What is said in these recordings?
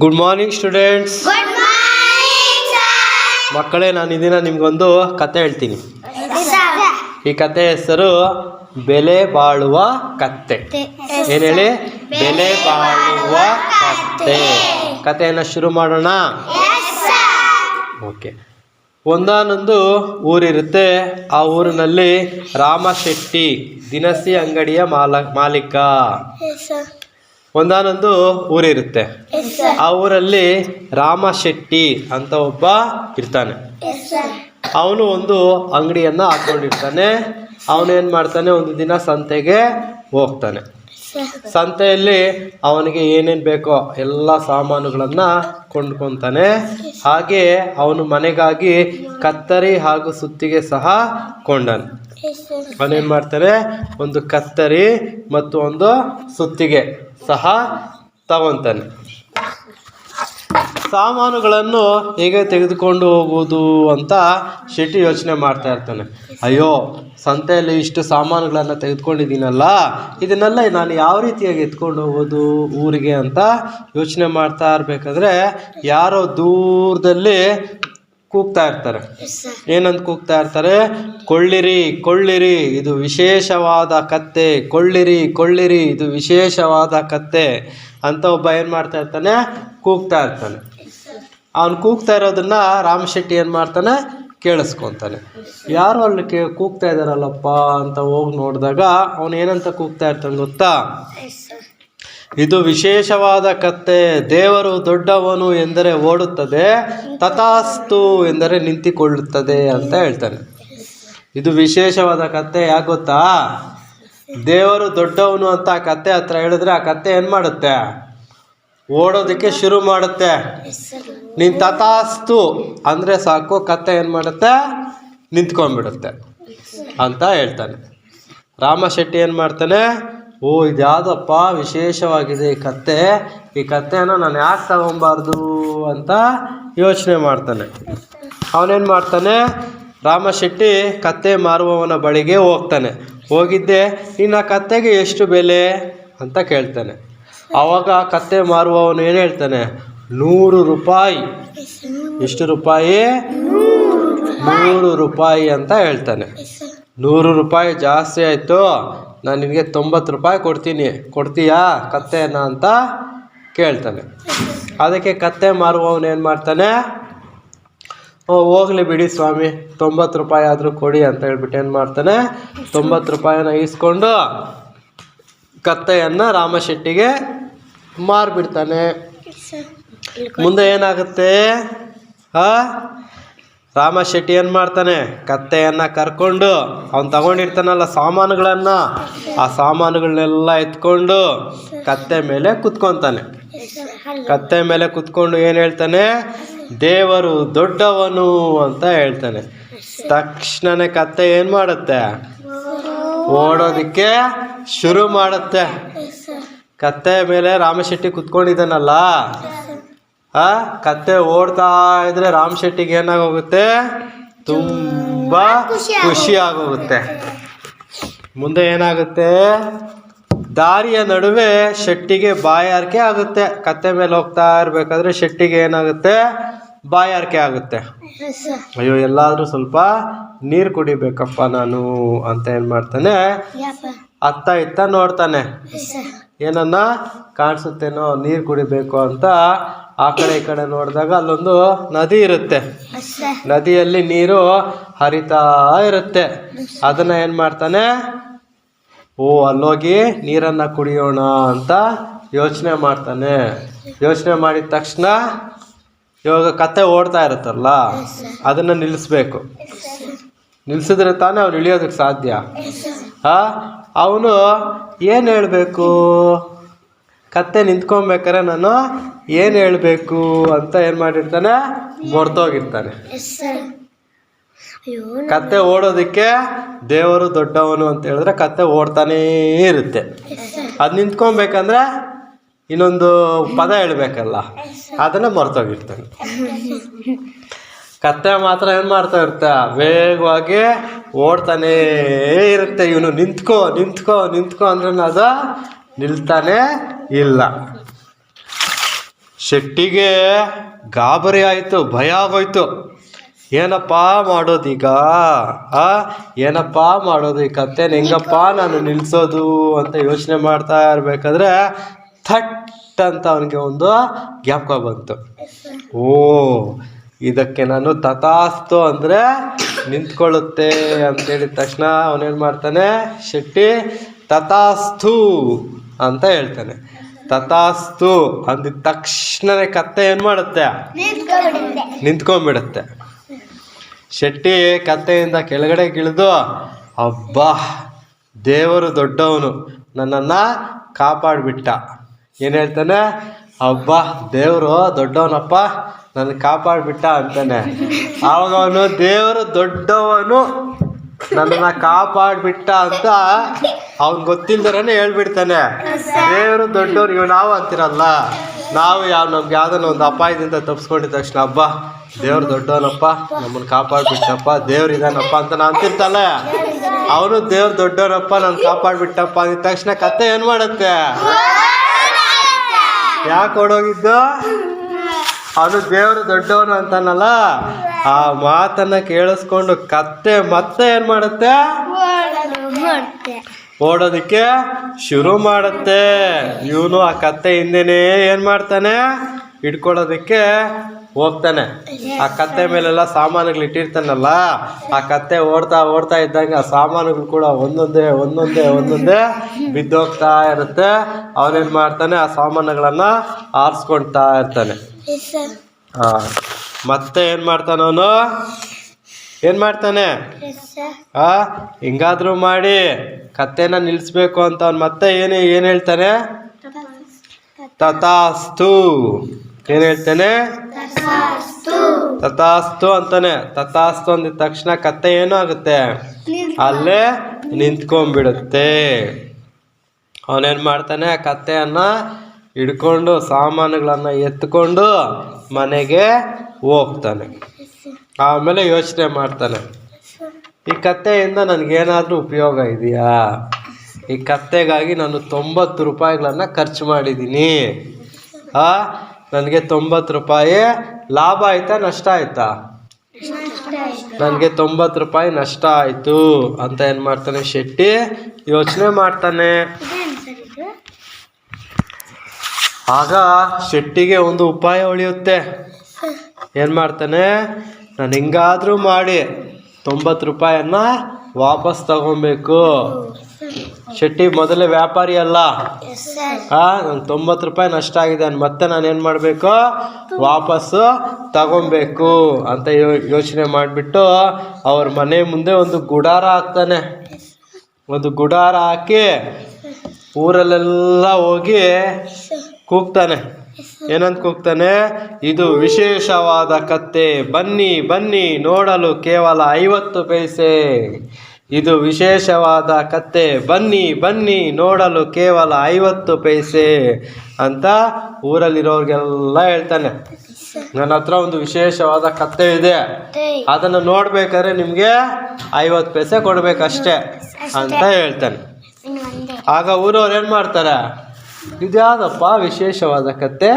Good morning students ಮಕ್ಕಳೇ ನಾನು ಇದನ್ನ ನಿಮ್ಗೊಂದು ಕತೆ ಹೇಳ್ತೀನಿ. ಈ ಕತೆ ಹೆಸರು ಬೆಲೆ ಬಾಳುವ ಕತ್ತೆ. ಏನ್ ಹೇಳಿ? ಬೆಲೆ ಬಾಳುವ ಕತ್ತೆ. ಕತೆಯನ್ನು ಶುರು ಮಾಡೋಣ? ಓಕೆ. ಒಂದಾನೊಂದು ಊರಿರುತ್ತೆ. ಆ ಊರಿನಲ್ಲಿ ರಾಮಶೆಟ್ಟಿ ದಿನಸಿ ಅಂಗಡಿಯ ಮಾಲ ಮಾಲೀಕ. ಒಂದಾನೊಂದು ಊರಿರುತ್ತೆ. ಆ ಊರಲ್ಲಿ ರಾಮ ಶೆಟ್ಟಿ ಅಂತ ಒಬ್ಬ ಇರ್ತಾನೆ. ಅವನು ಒಂದು ಅಂಗಡಿಯನ್ನ ಹಾಕೊಂಡಿರ್ತಾನೆ. ಅವನೇನ್ ಮಾಡ್ತಾನೆ? ಒಂದು ದಿನ ಸಂತೆಗೆ ಹೋಗ್ತಾನೆ. ಸಂತೆಯಲ್ಲಿ ಅವನಿಗೆ ಏನೇನು ಬೇಕೋ ಎಲ್ಲ ಸಾಮಾನುಗಳನ್ನು ಕೊಂಡ್ಕೊತಾನೆ. ಹಾಗೆ ಅವನು ಮನೆಗಾಗಿ ಕತ್ತರಿ ಹಾಗೂ ಸುತ್ತಿಗೆ ಸಹ ಕೊಂಡನು. ಅವನೇನು ಮಾಡ್ತಾನೆ? ಒಂದು ಕತ್ತರಿ ಮತ್ತು ಒಂದು ಸುತ್ತಿಗೆ ಸಹ ತಗೊಂತಾನೆ. ಸಾಮಾನುಗಳನ್ನು ಹೇಗೆ ತೆಗೆದುಕೊಂಡು ಹೋಗುವುದು ಅಂತ ಶೆಟ್ಟಿ ಯೋಚನೆ ಮಾಡ್ತಾ ಇರ್ತಾನೆ. ಅಯ್ಯೋ, ಸಂತೆಯಲ್ಲಿ ಇಷ್ಟು ಸಾಮಾನುಗಳನ್ನು ತೆಗೆದುಕೊಂಡಿದ್ದೀನಲ್ಲ, ಇದನ್ನೆಲ್ಲ ನಾನು ಯಾವ ರೀತಿಯಾಗಿ ಎತ್ಕೊಂಡು ಹೋಗೋದು ಊರಿಗೆ ಅಂತ ಯೋಚನೆ ಮಾಡ್ತಾ ಇರಬೇಕಾದ್ರೆ, ಯಾರೋ ದೂರದಲ್ಲಿ ಕೂಗ್ತಾ ಇರ್ತಾರೆ. ಏನಂತ ಕೂಗ್ತಾ ಇರ್ತಾರೆ? ಕೊಳ್ಳಿರಿ ಕೊಳ್ಳಿರಿ, ಇದು ವಿಶೇಷವಾದ ಕತ್ತೆ. ಕೊಳ್ಳಿರಿ ಕೊಳ್ಳಿರಿ, ಇದು ವಿಶೇಷವಾದ ಕತ್ತೆ ಅಂತ ಒಬ್ಬ ಏನು ಮಾಡ್ತಾ ಇರ್ತಾನೆ? ಕೂಗ್ತಾ ಇರ್ತಾನೆ. ಅವನು ಕೂಗ್ತಾ ಇರೋದನ್ನ ರಾಮಶೆಟ್ಟಿ ಏನು ಮಾಡ್ತಾನೆ? ಕೇಳಿಸ್ಕೊತಾನೆ. ಯಾರು ಅಲ್ಲಿ ಕೇ, ಕೂಗ್ತಾ ಇದ್ದಾರಲ್ಲಪ್ಪ ಅಂತ ಹೋಗಿ ನೋಡಿದಾಗ ಅವನು ಏನಂತ ಕೂಗ್ತಾ ಇರ್ತಾನೆ ಗೊತ್ತಾ? ಇದು ವಿಶೇಷವಾದ ಕತ್ತೆ. ದೇವರು ದೊಡ್ಡವನು ಎಂದರೆ ಓಡುತ್ತದೆ, ತಥಾಸ್ತು ಎಂದರೆ ನಿಂತಿಕೊಳ್ಳುತ್ತದೆ ಅಂತ ಹೇಳ್ತಾನೆ. ಇದು ವಿಶೇಷವಾದ ಕತ್ತೆ, ಯಾಕೆ ಗೊತ್ತಾ? ದೇವರು ದೊಡ್ಡವನು ಅಂತ ಆ ಕತ್ತೆ ಹತ್ರ ಹೇಳಿದ್ರೆ ಆ ಕತ್ತೆ ಏನು ಮಾಡುತ್ತೆ? ಓಡೋದಕ್ಕೆ ಶುರು ಮಾಡುತ್ತೆ. ನೀನು ತಥಾಸ್ತು ಅಂದರೆ ಸಾಕು, ಕತ್ತೆ ಏನು ಮಾಡುತ್ತೆ? ನಿಂತ್ಕೊಂಡ್ಬಿಡುತ್ತೆ ಅಂತ ಹೇಳ್ತಾನೆ. ರಾಮ ಶೆಟ್ಟಿ ಏನು ಮಾಡ್ತಾನೆ? ಓ, ಇದ್ಯಾವುದಪ್ಪ ವಿಶೇಷವಾಗಿದೆ ಈ ಕತ್ತೆ. ಈ ಕತ್ತೆಯನ್ನು ನಾನು ಯಾಕೆ ತಗೊಬಾರ್ದು ಅಂತ ಯೋಚನೆ ಮಾಡ್ತಾನೆ. ಅವನೇನು ಮಾಡ್ತಾನೆ? ರಾಮ ಶೆಟ್ಟಿ ಕತ್ತೆ ಮಾರುವವನ ಬಳಿಗೆ ಹೋಗ್ತಾನೆ. ಹೋಗಿದ್ದೆ ಇನ್ನು ಆ ಕತ್ತೆಗೆ ಎಷ್ಟು ಬೆಲೆ? ಅಂತ ಕೇಳ್ತಾನೆ. ಆವಾಗ ಕತ್ತೆ ಮಾರುವವನು ಏನು ಹೇಳ್ತಾನೆ? ನೂರು ರೂಪಾಯಿ. ಎಷ್ಟು ರೂಪಾಯಿ? ನೂರು ರೂಪಾಯಿ ಅಂತ ಹೇಳ್ತಾನೆ. ನೂರು ರೂಪಾಯಿ ಜಾಸ್ತಿ ಆಯಿತು. ನಾನು ನಿನಗೆ ತೊಂಬತ್ತು ರೂಪಾಯಿ ಕೊಡ್ತೀನಿ. ಕೊಡ್ತೀಯಾ ಕತ್ತೆನ ಅಂತ ಕೇಳ್ತಾನೆ. ಅದಕ್ಕೆ ಕತ್ತೆ ಮಾರುವವನು ಏನು ಮಾಡ್ತಾನೆ? ಹೋಗ್ಲಿ ಬಿಡಿ ಸ್ವಾಮಿ. ತೊಂಬತ್ತು ರೂಪಾಯಿ ಆದರೂ ಕೊಡಿ ಅಂತ ಹೇಳ್ಬಿಟ್ಟು ಏನು ಮಾಡ್ತಾನೆ? ತೊಂಬತ್ತು ರೂಪಾಯಿನ ಈಸ್ಕೊಂಡು ಕತ್ತೆಯನ್ನು ರಾಮಶೆಟ್ಟಿಗೆ ಮಾರಿಬಿಡ್ತಾನೆ ಮುಂದೆ ಏನಾಗುತ್ತೆ? ಆ? ರಾಮ ಶೆಟ್ಟಿ ಏನು ಮಾಡ್ತಾನೆ? ಕತ್ತೆಯನ್ನು ಕರ್ಕೊಂಡು ಅವನು ತಗೊಂಡಿರ್ತಾನಲ್ಲ ಸಾಮಾನುಗಳನ್ನು. ಆ ಸಾಮಾನುಗಳನ್ನೆಲ್ಲ ಎತ್ಕೊಂಡು ಕತ್ತೆ ಮೇಲೆ ಕುತ್ಕೊತಾನೆ. ಕತ್ತೆ ಮೇಲೆ ಕುತ್ಕೊಂಡು ಏನು ಹೇಳ್ತಾನೆ? ದೇವರು ದೊಡ್ಡವನು ಅಂತ ಹೇಳ್ತಾನೆ. ತಕ್ಷಣನೇ ಕತ್ತೆ ಏನು ಮಾಡುತ್ತೆ? ಓಡೋದಕ್ಕೆ ಶುರು ಮಾಡುತ್ತೆ. ಕತ್ತೆ ಮೇಲೆ ರಾಮಶೆಟ್ಟಿ ಕುತ್ಕೊಂಡಿದ್ದಾನಲ್ಲ? ಆ ಕತ್ತೆ ಓಡ್ತಾ ಇದ್ರೆ ರಾಮ್ ಶೆಟ್ಟಿಗೆ ಏನಾಗೋಗುತ್ತೆ? ತುಂಬಾ ಖುಷಿ ಆಗೋಗುತ್ತೆ. ಮುಂದೆ ಏನಾಗುತ್ತೆ? ದಾರಿಯ ನಡುವೆ ಶೆಟ್ಟಿಗೆ ಬಾಯಾರಿಕೆ ಆಗುತ್ತೆ. ಕತ್ತೆ ಮೇಲೆ ಹೋಗ್ತಾ ಇರ್ಬೇಕಾದ್ರೆ ಶೆಟ್ಟಿಗೆ ಏನಾಗುತ್ತೆ? ಬಾಯಾರಿಕೆ ಆಗುತ್ತೆ. ಅಯ್ಯೋ ಎಲ್ಲಾದ್ರೂ ಸ್ವಲ್ಪ ನೀರು ಕುಡಿಬೇಕಪ್ಪ ನಾನು ಅಂತ ಏನ್ ಮಾಡ್ತಾನೆ? ಅತ್ತ ಇತ್ತ ನೋಡ್ತಾನೆ. ಏನನ್ನ ಕಾಣಿಸುತ್ತೇನೋ ನೀರು ಕುಡಿಬೇಕು ಅಂತ ಆ ಕಡೆ ಈ ಕಡೆ ನೋಡಿದಾಗ ಅಲ್ಲೊಂದು ನದಿ ಇರುತ್ತೆ. ನದಿಯಲ್ಲಿ ನೀರು ಹರಿತಾ ಇರುತ್ತೆ. ಅದನ್ನ ಏನು ಮಾಡ್ತಾನೆ? ಓ ಅಲ್ಲೋಗಿ ನೀರನ್ನ ಕುಡಿಯೋಣ ಅಂತ ಯೋಚನೆ ಮಾಡ್ತಾನೆ. ಯೋಚನೆ ಮಾಡಿದ ತಕ್ಷಣ ಇವಾಗ ಕತೆ ಓಡ್ತಾ ಇರುತ್ತಲ್ಲ ಅದನ್ನ ನಿಲ್ಲಿಸ್ಬೇಕು ನಿಲ್ಸಿದ್ರೆ ತಾನೇ ಅವ್ನು ಇಳಿಯೋದಕ್ಕೆ ಸಾಧ್ಯ. ಅವನು ಏನು ಹೇಳಬೇಕು? ಕತ್ತೆ ನಿಂತ್ಕೊಬೇಕಾರೆ ನಾನು ಏನು ಹೇಳಬೇಕು ಅಂತ ಏನು ಮಾಡಿರ್ತಾನೆ? ಮರ್ತೋಗಿರ್ತಾನೆ ಕತ್ತೆ ಓಡೋದಕ್ಕೆ ದೇವರು ದೊಡ್ಡವನು ಅಂತ ಹೇಳಿದ್ರೆ ಕತ್ತೆ ಓಡ್ತಾನೇ ಇರುತ್ತೆ. ಅದು ನಿಂತ್ಕೊಬೇಕಂದ್ರೆ ಇನ್ನೊಂದು ಪದ ಹೇಳ್ಬೇಕಲ್ಲ ಅದನ್ನ ಮರ್ತೋಗಿರ್ತಾನೆ. ಕತ್ತೆ ಮಾತ್ರ ಏನು ಮಾಡ್ತಾ ಇರುತ್ತೆ? ವೇಗವಾಗಿ ಓಡ್ತಾನೇ ಇರುತ್ತೆ ಇವನು. ನಿಂತ್ಕೋ ನಿಂತ್ಕೋ ನಿಂತ್ಕೋ ಅಂದ್ರೆ ಅದು? ನಿಲ್ತಾನೆ ಇಲ್ಲ. ಶೆಟ್ಟಿಗೆ ಗಾಬರಿ ಆಯಿತು, ಭಯ ಆಗೋಯ್ತು. ಏನಪ್ಪ ಮಾಡೋದೀಗ? ಆ? ಏನಪ್ಪ ಮಾಡೋದು ಈ ಕತ್ತೆನ? ಹೆಂಗಪ್ಪ ನಾನು ನಿಲ್ಲಿಸೋದು ಅಂತ ಯೋಚನೆ ಮಾಡ್ತಾ ಇರಬೇಕಾದ್ರೆ ಥಟ್ ಅಂತ ಅವನಿಗೆ ಒಂದು ಜ್ಞಾಪಕ ಬಂತು. ಓ ಇದಕ್ಕೆ ನಾನು ತಥಾಸ್ತು ಅಂದರೆ ನಿಂತ್ಕೊಳ್ಳುತ್ತೆ ಅಂತ ಹೇಳಿದ ತಕ್ಷಣ ಅವನೇನು ಮಾಡ್ತಾನೆ, ಶೆಟ್ಟಿ ತಥಾಸ್ತು ಅಂತ ಹೇಳ್ತಾನೆ. ತಥಾಸ್ತು ಅಂದಿದ ತಕ್ಷಣನೇ ಕತ್ತೆ ಏನು ಮಾಡುತ್ತೆ? ನಿಂತ್ಕೊಂಡ್ಬಿಡುತ್ತೆ. ಶೆಟ್ಟಿ ಕತ್ತೆಯಿಂದ ಕೆಳಗಡೆ ಗಿಳಿದು, ಅಬ್ಬಾ, ದೇವರು ದೊಡ್ಡವನು, ನನ್ನನ್ನು ಕಾಪಾಡಿಬಿಟ್ಟ. ಏನು ಹೇಳ್ತಾನೆ? ಅಬ್ಬಾ, ದೇವರು ದೊಡ್ಡವನಪ್ಪ ನನ್ನ ಕಾಪಾಡಿಬಿಟ್ಟ ಅಂತಾನೆ. ಆವಾಗ ಅವನು ದೇವರು ದೊಡ್ಡವನು, ನನ್ನನ್ನು ಕಾಪಾಡಿಬಿಟ್ಟ ಅಂತ ಅವ್ನು ಗೊತ್ತಿಲ್ದರೇ ಹೇಳ್ಬಿಡ್ತಾನೆ. ದೇವರು ದೊಡ್ಡವ್ರು ಇವ್ ನಾವು ಅಂತಿರಲ್ಲ. ನಾವು ಯಾವ ನಮ್ಗೆ ಯಾವ್ದನ್ನ ಒಂದು ಅಪಾಯದಿಂದ ತಪ್ಪಿಸ್ಕೊಂಡಿದ ತಕ್ಷಣ ಹಬ್ಬ ದೇವ್ರು ದೊಡ್ಡವನಪ್ಪ, ನಮ್ಮನ್ನು ಕಾಪಾಡ್ಬಿಟ್ಟಪ್ಪ, ದೇವ್ರು ಇದಾನಪ್ಪ ಅಂತ ನಾನು ಅಂತಿರ್ತಾನೆ. ಅವನು ದೇವ್ರು ದೊಡ್ಡವನಪ್ಪ ನಾನು ಕಾಪಾಡ್ಬಿಟ್ಟಪ್ಪ ಅಂದ ತಕ್ಷಣ ಕತ್ತೆ ಏನು ಮಾಡುತ್ತೆ? ಯಾಕೆ ಓಡೋಗಿದ್ದು? ಅವನು ದೇವರು ದೊಡ್ಡವನು ಅಂತಾನಲ್ಲ? ಆ ಮಾತನ್ನ ಕೇಳಿಸ್ಕೊಂಡು ಕತ್ತೆ ಮತ್ತೆ ಏನು ಮಾಡುತ್ತೆ? ಓಡೋದಕ್ಕೆ ಶುರು ಮಾಡುತ್ತೆ. ಇವನು ಆ ಕತ್ತೆ ಹಿಂದೆನೇ ಏನು ಮಾಡ್ತಾನೆ? ಹಿಡ್ಕೊಳ್ಳೋದಕ್ಕೆ ಹೋಗ್ತಾನೆ. ಆ ಕತ್ತೆ ಮೇಲೆಲ್ಲ ಸಾಮಾನುಗಳು ಇಟ್ಟಿರ್ತಾನಲ್ಲ, ಆ ಕತ್ತೆ ಓಡ್ತಾ ಓಡ್ತಾ ಇದ್ದಂಗೆ ಆ ಸಾಮಾನುಗಳು ಕೂಡ ಒಂದೊಂದೇ ಒಂದೊಂದೇ ಒಂದೊಂದೇ ಬಿದ್ದೋಗ್ತಾ ಇರುತ್ತೆ. ಅವನೇನು ಮಾಡ್ತಾನೆ? ಆ ಸಾಮಾನುಗಳನ್ನು ಆರಿಸ್ಕೊಳ್ತಾ ಇರ್ತಾನೆ. ಹಾ. ಮತ್ತೆ ಏನ್ ಮಾಡ್ತಾನೆ ಅವನು? ಏನು ಮಾಡ್ತಾನೆ? ಆ ಹಿಂಗಾದ್ರೂ ಮಾಡಿ ಕತ್ತೆನ ನಿಲ್ಲಿಸ್ಬೇಕು ಅಂತ ಅವ್ನು ಮತ್ತೆ ಏನು ಏನು ಹೇಳ್ತಾನೆ? ತಥಾಸ್ತು. ಏನು ಹೇಳ್ತಾನೆ? ತಥಾಸ್ತು. ಅಂತಾನೆ. ತಥಾಸ್ತು ಅಂದಿದ ತಕ್ಷಣ ಕತ್ತೆ ಏನು ಆಗುತ್ತೆ? ಅಲ್ಲೇ ನಿಂತ್ಕೊಂಡ್ಬಿಡುತ್ತೆ. ಅವನೇನು ಮಾಡ್ತಾನೆ? ಕತ್ತೆಯನ್ನ ಹಿಡ್ಕೊಂಡು ಸಾಮಾನುಗಳನ್ನು ಎತ್ಕೊಂಡು ಮನೆಗೆ ಹೋಗ್ತಾನೆ. ಆಮೇಲೆ ಯೋಚನೆ ಮಾಡ್ತಾನೆ. ಈ ಕತ್ತೆಯಿಂದ ನನಗೇನಾದರೂ ಉಪಯೋಗ ಇದೆಯಾ? ಈ ಕತ್ತೆಗಾಗಿ ನಾನು ತೊಂಬತ್ತು ರೂಪಾಯಿಗಳನ್ನು ಖರ್ಚು ಮಾಡಿದ್ದೀನಿ. ಆ, ನನಗೆ ತೊಂಬತ್ತು ರೂಪಾಯಿ ಲಾಭ ಆಯ್ತಾ, ನಷ್ಟ ಆಯ್ತಾ? ನನಗೆ ತೊಂಬತ್ತು ರೂಪಾಯಿ ನಷ್ಟ ಆಯಿತು ಅಂತ ಏನು ಮಾಡ್ತಾನೆ ಶೆಟ್ಟಿ? ಯೋಚನೆ ಮಾಡ್ತಾನೆ. ಆಗ ಶೆಟ್ಟಿಗೆ ಒಂದು ಉಪಾಯ ಉಳಿಯುತ್ತೆ. ಏನು ಮಾಡ್ತಾನೆ? ನಾನು ಹೆಂಗಾದರೂ ಮಾಡಿ ತೊಂಬತ್ತು ರೂಪಾಯನ್ನ ವಾಪಸ್ ತಗೊಬೇಕು. ಶೆಟ್ಟಿ ಮೊದಲೇ ವ್ಯಾಪಾರಿ ಅಲ್ಲ? ಆ ನಂಗೆ ತೊಂಬತ್ತು ರೂಪಾಯಿ ನಷ್ಟ ಆಗಿದೆ ಮತ್ತೆ ನಾನು ಏನು ಮಾಡಬೇಕು? ವಾಪಸ್ಸು ತಗೊಬೇಕು ಅಂತ ಯೋ- ಯೋಚನೆ ಮಾಡಿಬಿಟ್ಟು ಅವ್ರ ಮನೆ ಮುಂದೆ ಒಂದು ಗುಡಾರ ಹಾಕ್ತಾನೆ. ಒಂದು ಗುಡಾರ ಹಾಕಿ ಊರಲ್ಲೆಲ್ಲ ಹೋಗಿ ಕೂಗ್ತಾನೆ. ಏನಂತ ಕೂಗ್ತಾನೆ? ಇದು ವಿಶೇಷವಾದ ಕತ್ತೆ. ಬನ್ನಿ ಬನ್ನಿ ನೋಡಲು ಕೇವಲ ಐವತ್ತು ಪೈಸೆ. ಇದು ವಿಶೇಷವಾದ ಕತ್ತೆ. ಬನ್ನಿ ಬನ್ನಿ ನೋಡಲು ಕೇವಲ ಐವತ್ತು ಪೈಸೆ ಅಂತ ಊರಲ್ಲಿರೋರಿಗೆಲ್ಲ ಹೇಳ್ತಾನೆ. ನನ್ನ ಹತ್ರ ಒಂದು ವಿಶೇಷವಾದ ಕತ್ತೆ ಇದೆ. ಅದನ್ನು ನೋಡ್ಬೇಕಾದ್ರೆ ನಿಮಗೆ ಐವತ್ತು ಪೈಸೆ ಕೊಡ್ಬೇಕಷ್ಟೇ ಅಂತ ಹೇಳ್ತಾನೆ. ಆಗ ಊರವ್ರು ಏನು ಮಾಡ್ತಾರೆ? ಇದ್ಯಾವುದಪ್ಪ ವಿಶೇಷವಾದ ಕತೆ?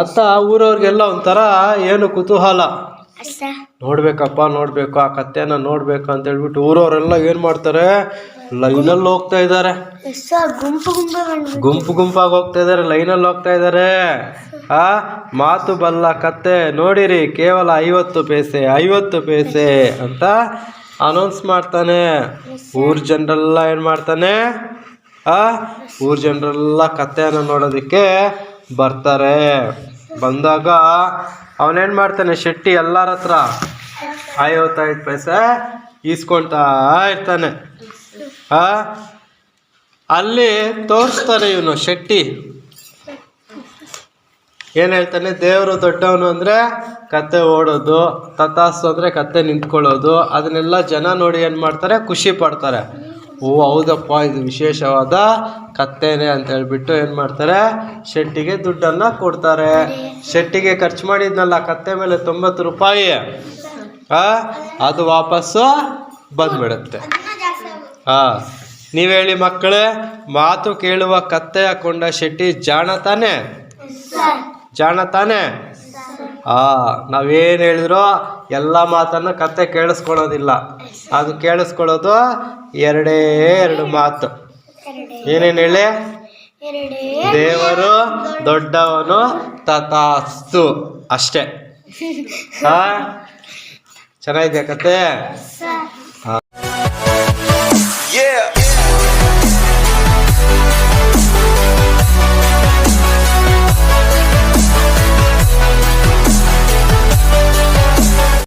ಅತ್ತ ಊರವ್ರಿಗೆಲ್ಲ ಒಂಥರ ಏನು ಕುತೂಹಲ. ನೋಡ್ಬೇಕಪ್ಪ ನೋಡ್ಬೇಕು ಆ ಕತ್ತೆನ ನೋಡ್ಬೇಕು ಅಂತ ಹೇಳ್ಬಿಟ್ಟು ಊರವರೆಲ್ಲ ಏನು ಮಾಡ್ತಾರೆ? ಲೈನಲ್ಲಿ ಹೋಗ್ತಾ ಇದ್ದಾರೆ. ಗುಂಪು ಗುಂಪಾಗಿ ಹೋಗ್ತಾ ಇದ್ದಾರೆ ಲೈನಲ್ಲಿ ಹೋಗ್ತಾ ಇದ್ದಾರೆ. ಆ ಮಾತು ಬಲ್ಲ ಕತ್ತೆ ನೋಡಿರಿ ಕೇವಲ ಐವತ್ತು ಪೈಸೆ ಐವತ್ತು ಪೈಸೆ ಅಂತ ಅನೌನ್ಸ್ ಮಾಡ್ತಾನೆ. ಊರ್ ಜನರೆಲ್ಲ ಏನು ಮಾಡ್ತಾನೆ? ಆ ಊರ್ ಜನರೆಲ್ಲ ಕತ್ತೆಯನ್ನು ನೋಡೋದಕ್ಕೆ ಬರ್ತಾರೆ. ಬಂದಾಗ ಅವನೇನು ಮಾಡ್ತಾನೆ, ಶೆಟ್ಟಿ ಎಲ್ಲರ ಹತ್ರ ಐವತ್ತೈದು ಪೈಸೆ ಈಸ್ಕೊಳ್ತಾ ಇರ್ತಾನೆ. ಆ? ಅಲ್ಲಿ ತೋರಿಸ್ತಾನೆ ಇವನು ಶೆಟ್ಟಿ. ಏನು ಹೇಳ್ತಾನೆ, ದೇವರು ದೊಡ್ಡವನು ಅಂದರೆ ಕತೆ ಓಡೋದು, ತಥಾಸ್ತು ಅಂದರೆ ಕತೆ ನಿಂತ್ಕೊಳ್ಳೋದು, ಅದನ್ನೆಲ್ಲ ಜನ ನೋಡಿ ಏನು ಮಾಡ್ತಾರೆ, ಖುಷಿ ಪಡ್ತಾರೆ. ಓ ಹೌದಪ್ಪ ಇದು ವಿಶೇಷವಾದ ಕತ್ತೇನೆ ಅಂತ ಹೇಳ್ಬಿಟ್ಟು ಏನು ಮಾಡ್ತಾರೆ? ಶೆಟ್ಟಿಗೆ ದುಡ್ಡನ್ನು ಕೊಡ್ತಾರೆ. ಶೆಟ್ಟಿಗೆ ಖರ್ಚು ಮಾಡಿದ್ನಲ್ಲ ಕತ್ತೆ ಮೇಲೆ ತೊಂಬತ್ತು ರೂಪಾಯಿ. ಆ, ಅದು ವಾಪಸ್ಸು ಬಂದ್ಬಿಡುತ್ತೆ. ಹಾಂ ನೀವು ಹೇಳಿ ಮಕ್ಕಳೇ ಮಾತು ಕೇಳುವ ಕತ್ತೆ ಹಾಕೊಂಡ ಶೆಟ್ಟಿ ಜಾಣ ತಾನೆ? ಜಾಣ ತಾನೇ? ಆ ನಾವೇನು ಹೇಳಿದ್ರು ಎಲ್ಲ ಮಾತನ್ನ ಕತೆ ಕೇಳಿಸ್ಕೊಳ್ಳೋದಿಲ್ಲ. ಅದು ಕೇಳಿಸ್ಕೊಳ್ಳೋದು ಎರಡೇ ಎರಡು ಮಾತು. ಏನೇನು ಹೇಳಿ? ಎರಡೇ ದೇವರು ದೊಡ್ಡವನು ತಥಾಸ್ತು. ಅಷ್ಟೇ. ಹಾ? ಚೆನ್ನಾಗಿದೆಯಾ ಕತೆ